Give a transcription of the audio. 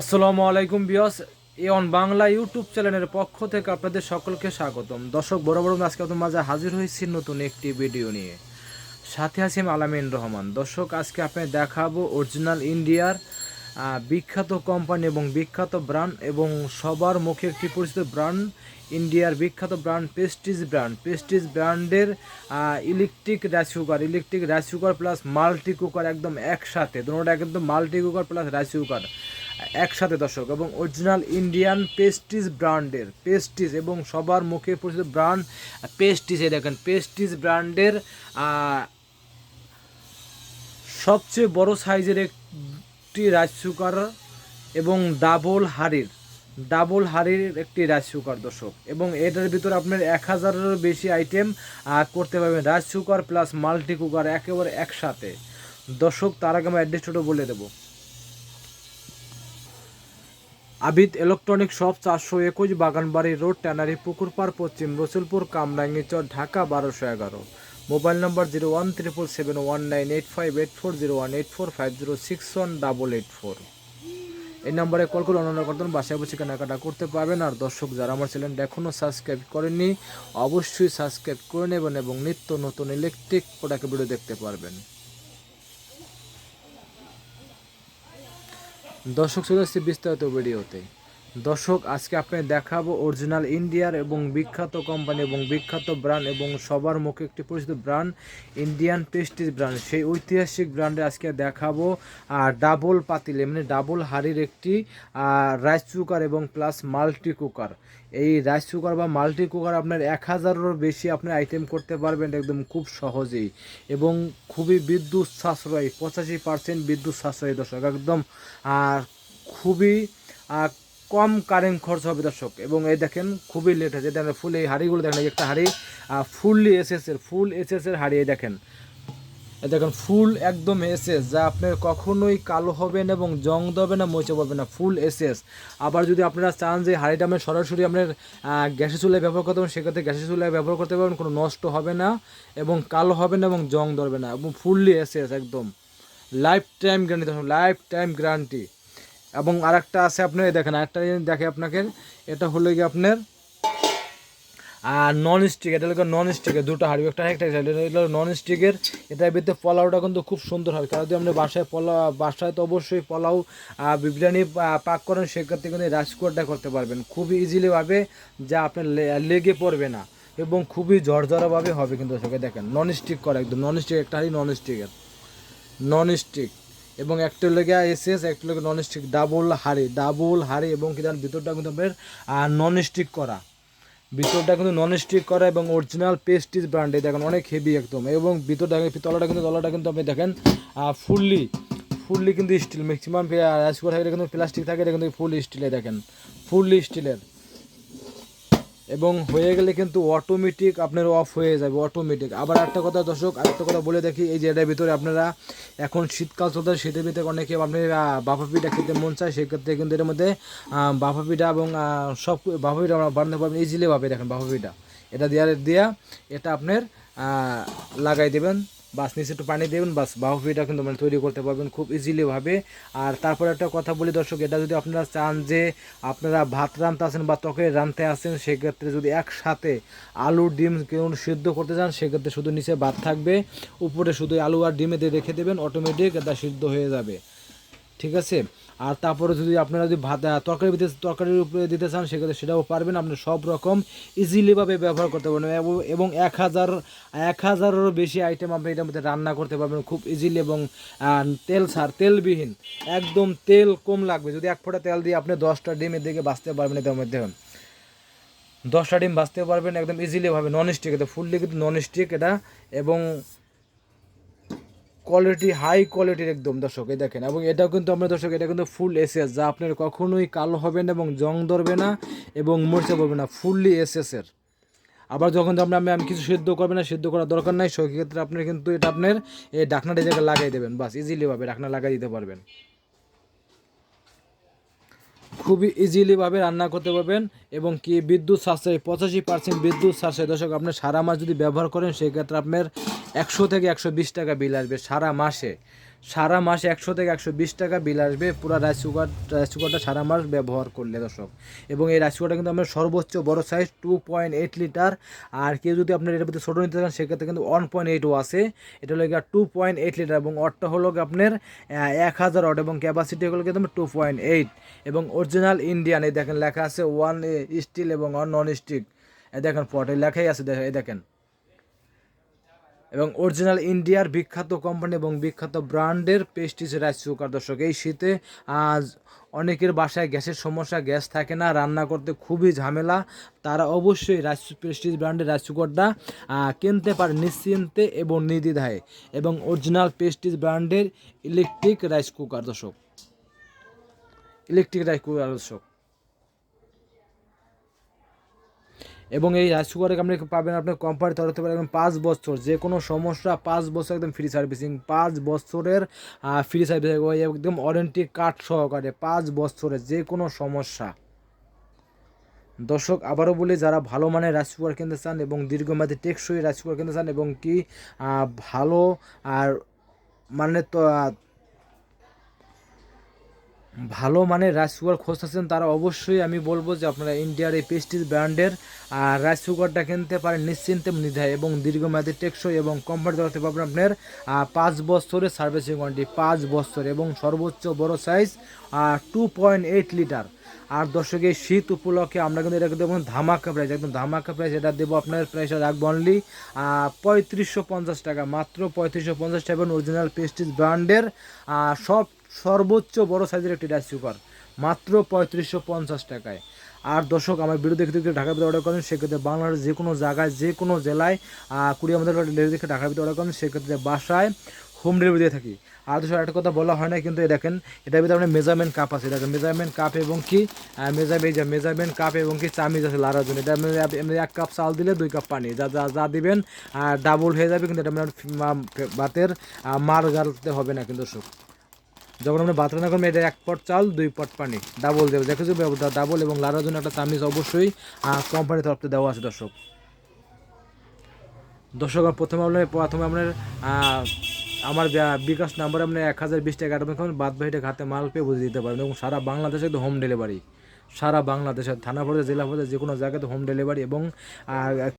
আসসালামু আলাইকুম বিয়স এন বাংলা ইউটিউব চ্যানেলের পক্ষ থেকে আপনাদের সকলকে স্বাগতম। দর্শক, বড় বড় আজকে আপনাদের মাঝে হাজির হয়েছি নতুন একটি ভিডিও নিয়ে। সাথে আছি আমি আলামিন রহমান। দর্শক, আজকে আপনাদের দেখাবো অরিজিনাল ইন্ডিয়ার বিখ্যাত কোম্পানি এবং বিখ্যাত ব্র্যান্ড এবং সবার মুখে একটি পরিচিত ব্র্যান্ড, ইন্ডিয়ার বিখ্যাত ব্র্যান্ড পেস্টিজ ব্র্যান্ড। পেস্টিজ ব্র্যান্ডের electric rice cooker, electric rice cooker plus multi cooker একদম একসাথে। দুটোটা একদম multi cooker plus rice cooker. একসাথে দর্শক, এবং অরিজিনাল ইন্ডিয়ান পেস্টিজ ব্র্যান্ডের পেস্টিজ এবং সবার মুখে পরিচিত ব্র্যান্ড পেস্টিজ এই দেখেন পেস্টিজ ব্র্যান্ডের সবচেয়ে বড় সাইজের একটি রাইস কুকার এবং ডাবল হাড়ির ডাবল হাড়ির একটি রাইস কুকার দর্শক। এবং এটার ভিতরে আপনার এক হাজারেরও বেশি আইটেম করতে পারবেন। Rice cooker plus multi cooker একেবারে একসাথে। দর্শক, তার আগে আমি অ্যাড্রেসটা বলে দেবো। আবিদ ইলেকট্রনিক শপ চারশো একুশ বাগানবাড়ি রোড, ট্যানারি পুকুরপাড় পশ্চিম রসুলপুর কামরাঙ্গিচর ঢাকা বারোশো এগারো। Mobile number zero one triple seven one nine eight five eight four zero one eight four five zero six one double eight four. এই নম্বরে কল করে অন্যান্য করতেন, বাসায় বসে কেনাকাটা করতে পারবেন। আর দর্শক যারা আমার চ্যানেলটা এখনও সাবস্ক্রাইব করেননি, অবশ্যই সাবস্ক্রাইব করে নেবেন এবং নিত্য নতুন ইলেকট্রিক প্রোডাক্ট ভিডিও দেখতে পারবেন। দর্শক চলে আসছে বিস্তারিত ভিডিওতে। দর্শক, আজকে আপনাকে দেখাবো অরিজিনাল ইন্ডিয়ার এবং বিখ্যাত কোম্পানি এবং বিখ্যাত ব্র্যান্ড এবং সবার মুখে একটি পরিচিত ব্র্যান্ড ইন্ডিয়ান পেস্টিজ ব্র্যান্ড সেই ঐতিহাসিক ব্র্যান্ডে আজকে দেখাবো ডাবল পাতিলে মানে ডাবল হাড়ির একটি রাইস কুকার এবং প্লাস মাল্টি কুকার এই রাইস কুকার বা মাল্টি কুকার আপনার এক হাজারেরও বেশি আপনি আইটেম করতে পারবেন একদম খুব সহজেই এবং খুবই বিদ্যুৎ সাশ্রয়ী, পঁচাশি পার্সেন্ট বিদ্যুৎ সাশ্রয়ী দর্শক, একদম আর খুবই কম কারেন্ট খরচ হবে দর্শক। এবং এই দেখেন, খুবই লেট আছে দেখেন ফুল এই হাঁড়িগুলো দেখেন একটা হাঁড়ি ফুললি এসএস এর ফুল এসএস এর হাঁড়ি, এই দেখেন। এই দেখেন ফুল একদম এসএস যা আপনার কখনোই কালো হবে না এবং জং দেবে না মোচে পড়বে না ফুল এসএস আবার যদি আপনারা চান যে হাঁড়িটা আপনার সরাসরি আপনার গ্যাসের চুলায় ব্যবহার করতে পারেন সেক্ষেত্রে গ্যাসের চুলায় ব্যবহার করতে পারবেন, কোনো নষ্ট হবে না এবং কালো হবে না এবং জং ধরবে না, এবং ফুললি এসএস একদম। Lifetime guarantee lifetime guarantee এবং আরেকটা আছে আপনি দেখেন, আরেকটা দেখে আপনাকে, এটা হলো কি আপনার, আর নন স্টিক এটা হলো নন স্টিকের দুটো হাড়ি, একটা একটা এটা নন স্টিকের এটার ভিতরে পোলাওটা কিন্তু খুব সুন্দর হয়। কারণ যদি আপনি বাসায় পোলাও বাসায় তো অবশ্যই পোলাও বিরিয়ানি পাক করেন, সেক্ষেত্রে কিন্তু রাইস কুকারটা করতে পারবেন। খুবই ইজিলি ভাবে যা আপনার লেগে পড়বে না, এবং খুবই ঝরঝরাভাবে হবে কিন্তু সেকে দেখেন নন স্টিক করা একদম নন স্টিক একটা হাড়ি নন স্টিকের নন স্টিক এবং একটা লেগে এসএস, একটা লেগে নন স্টিক ডাবল হাড়ি ডাবল হাড়ি এবং কি জানেন ভিতরটা কিন্তু আপনার নন স্টিক করা। ভিতরটা কিন্তু নন স্টিক করা এবং অরিজিনাল পেস্টিজ ব্র্যান্ডে দেখেন, অনেক হেভি একদম। এবং ভিতরটা তলাটা কিন্তু তলাটা কিন্তু আপনি দেখেন ফুললি ফুললি কিন্তু স্টিল ম্যাক্সিমাম থাকে কিন্তু প্লাস্টিক থাকে, এটা কিন্তু ফুল স্টিলে দেখেন ফুললি স্টিলের এবং হয়ে গেলে কিন্তু অটোমেটিক আপনার অফ হয়ে যাবে অটোমেটিক আবার একটা কথা দর্শক, আরেকটা কথা বলে দেখি, এই যে এটার ভিতরে আপনারা এখন শীতকাল চলতে শীতের ভিতরে অনেকে আপনি বাফা পিঠা খেতে মন চায়, সেক্ষেত্রে কিন্তু এর মধ্যে বাফা পিঠা এবং সব বাফা পিঠা বানাতে পারবেন ইজিলি ভাবে দেখেন বাফা পিঠা। এটা দেওয়ার দেওয়া এটা আপনার লাগাই দেবেন। বাস নিচে একটু পানি দেবেন, বাস বাহুপিটা কিন্তু মানে তৈরি করতে পারবেন খুব ইজিলিভাবে আর তারপরে একটা কথা বলি দর্শক, এটা যদি আপনারা চান যে আপনারা ভাত রাঁধতে আসেন বা ত্বকে রাঁধতে আসেন সেক্ষেত্রে যদি একসাথে আলু ডিম কেউ সিদ্ধ করতে চান, সেক্ষেত্রে শুধু নিচে ভাত থাকবে। উপরে শুধু আলু আর ডিমে দিয়ে রেখে দেবেন অটোমেটিক এটা সিদ্ধ হয়ে যাবে। ঠিক আছে? আর তারপরে যদি আপনারা যদি ভাত তরকারি দিতে তরকারির উপরে দিতে চান, সেক্ষেত্রে সেটাও পারবেন। আপনি সব রকম ইজিলিভাবে ব্যবহার করতে পারবেন এবং- এক হাজার, এক হাজারেরও বেশি আইটেম আপনি এটার মধ্যে রান্না করতে পারবেন খুব ইজিলি এবং তেল সার, তেলবিহীন। একদম তেল কম লাগবে। যদি এক ফোঁটা তেল দিয়ে আপনি দশটা ডিমের দিকে বাঁচতে পারবেন এটার মধ্যে। দশটা ডিম বাঁচতে পারবেন একদম ইজিলিভাবে নন স্টিক এটা ফুললি কিন্তু নন স্টিক এটা এবং কোয়ালিটি হাই কোয়ালিটির একদম দর্শক, এই দেখেন, এবং এটাও কিন্তু আমরা দর্শক, এটা কিন্তু ফুল এসএস যা আপনার কখনোই কালো হবে না এবং জং ধরবে না এবং মরচে পড়বে না ফুললি এসএস এর। আবার যখন আপনি আমি কিছু সিদ্ধ করবেন না, সিদ্ধ করার দরকার নাই, সেক্ষেত্রে আপনি কিন্তু এটা আপনার এই ডাকনাটা জায়গায় লাগাই দেবেন, বাস ইজিলিভাবে ডাকনা লাগাই দিতে পারবেন। খুবই ইজিলিভাবে রান্না করতে পারবেন এবং কি বিদ্যুৎ সাশ্রয়, পঁচাশি পার্সেন্ট বিদ্যুৎ সাশ্রয়। দর্শক, আপনি সারা মাস যদি ব্যবহার করেন, সেক্ষেত্রে আপনার একশো থেকে একশো বিশ টাকা বিল আসবে সারা মাসে। সারা মাসে একশো থেকে একশো বিশ টাকা বিল আসবে, পুরো রাইস কুকার রাইস কুকারটা সারা মাস ব্যবহার করলে দর্শক। এবং এই রাইস কুকারটা কিন্তু আপনার সর্বোচ্চ বড় size two point eight litre আর কেউ যদি আপনার এটার ভিতরে ছোটো নিতে চান, সেক্ষেত্রে কিন্তু ওয়ান পয়েন্ট এইটও আছে। এটা হলো টু পয়েন্ট এইট লিটার এবং অটটা হলো আপনার এক হাজার অট এবং ক্যাপাসিটি হলো কিন্তু টু পয়েন্ট এইট এবং অরিজিনাল ইন্ডিয়ান এই দেখেন লেখা আছে ওয়ান স্টিল এবং নন স্টিক দেখেন পট লেখাই আছে দেখেন এই দেখেন। এবং অরিজিনাল ইন্ডিয়ার বিখ্যাত কোম্পানি এবং বিখ্যাত ব্র্যান্ডের পেস্টিস রাইস কুকার। দর্শক, এই শীতে আজ অনেকের বাসায় গ্যাসের সমস্যা, গ্যাস থাকে না, রান্না করতে খুবই ঝামেলা। তারা অবশ্যই রাইস পেস্টিস ব্র্যান্ডের রাইস কুকারটা কিনতে পারে নিশ্চিন্তে এবং নির্দ্বিধায় এবং অরিজিনাল পেস্টিস ব্র্যান্ডের ইলেকট্রিক রাইস কুকার। দর্শক, ইলেকট্রিক রাইস কুকার, দর্শক। এবং এই রাইস কুকারে আপনি পাবেন আপনার কোম্পানি তরফ থেকে একদম পাঁচ বছর, যে কোনো সমস্যা পাঁচ বছর একদম ফ্রি সার্ভিসিং পাঁচ বছরের ফ্রি সার্ভিস একদম ওয়ারেন্টি কার্ড সহকারে পাঁচ বছরের যে কোনো সমস্যা। দর্শক, আবারও বলি, যারা ভালো মানের রাইস কুকার কিনতে চান এবং দীর্ঘমেয়াদী টেকসই রাইস কুকার কিনতে চান এবং কি ভালো আর মানে তো ভালো মানের রাইস কুকার খুঁজতেছেন তারা অবশ্যই আমি বলব যে আপনারা ইন্ডিয়ার এই পেস্টিজ ব্র্যান্ডের রাইস কুকারটা কিনতে পারেন নিশ্চিন্তে নিধায় এবং দীর্ঘমেয়াদী টেকসই এবং কোম্পানি তরফ পারবেন আপনার পাঁচ বছরের সার্ভিসিং ওয়ারেন্টি পাঁচ বছর এবং সর্বোচ্চ বড় size two point eight litre আর দর্শক এই শীত উপলক্ষে আমরা কিন্তু এটা দেবো ধামাকা প্রাইস একদম ধামাকা প্রাইস এটা দেবো আপনার প্রাইস রাখব অনলি পঁয়ত্রিশশো পঞ্চাশ টাকা, মাত্র পঁয়ত্রিশশো পঞ্চাশ টাকা অরিজিনাল পেস্টিস ব্র্যান্ডের সব সর্বোচ্চ বড় সাইজের একটি রাইস কুকার মাত্র পঁয়ত্রিশশো পঞ্চাশ টাকায়। আর দর্শক, আমার ভিডিও দেখতে দেখতে ঢাকার ভিতরে অর্ডার করেন, সেক্ষেত্রে বাংলাদেশের যে কোনো জায়গায়, যে কোনো জেলায় কুড়ি আমাদের দেখে ঢাকার ভিতরে অর্ডার করেন, সেক্ষেত্রে বাসায় হোম ডেলিভারি দিয়ে থাকি। আর দর্শক একটা কথা বলা হয় না, কিন্তু এই দেখেন, এটার ভিতরে আপনার মেজারমেন্ট কাপ আছে। দেখেন মেজারমেন্ট কাপ এবং কি মেজারমেন্ট মেজারমেন্ট কাপ এবং কি চামিজ আছে লাড়ার জন্য। এটা আপনি এক কাপ চাল দিলে দুই কাপ পানি। যা যা যা দিবেন ডাবল হয়ে যাবে, কিন্তু এটা আপনার মা- ভাতের মার গালতে হবে না, কিন্তু দর্শক। যখন আপনি ভাত রান্না করবেন, এটা এক পট চাল, দুই পট পানি। ডাবল দেবে। দেখো যে ডাবল এবং লাড়ার জন্য একটা চামিজ অবশ্যই কোম্পানির তরফ থেকে দেওয়া আছে, দর্শক। দর্শক আমার প্রথমে আপনার প্রথমে আপনার আমার বিকাশ নাম্বারে আপনি এক হাজার বিশ টাকা অ্যাডভান্স তখন বাদ হাতে মাল পেয়ে বুঝে দিতে পারেন এবং সারা বাংলাদেশে একটু হোম ডেলিভারি সারা বাংলাদেশের থানা পর্যায়ে, জেলা পর্যায়ে যে কোনো জায়গাতে হোম ডেলিভারি এবং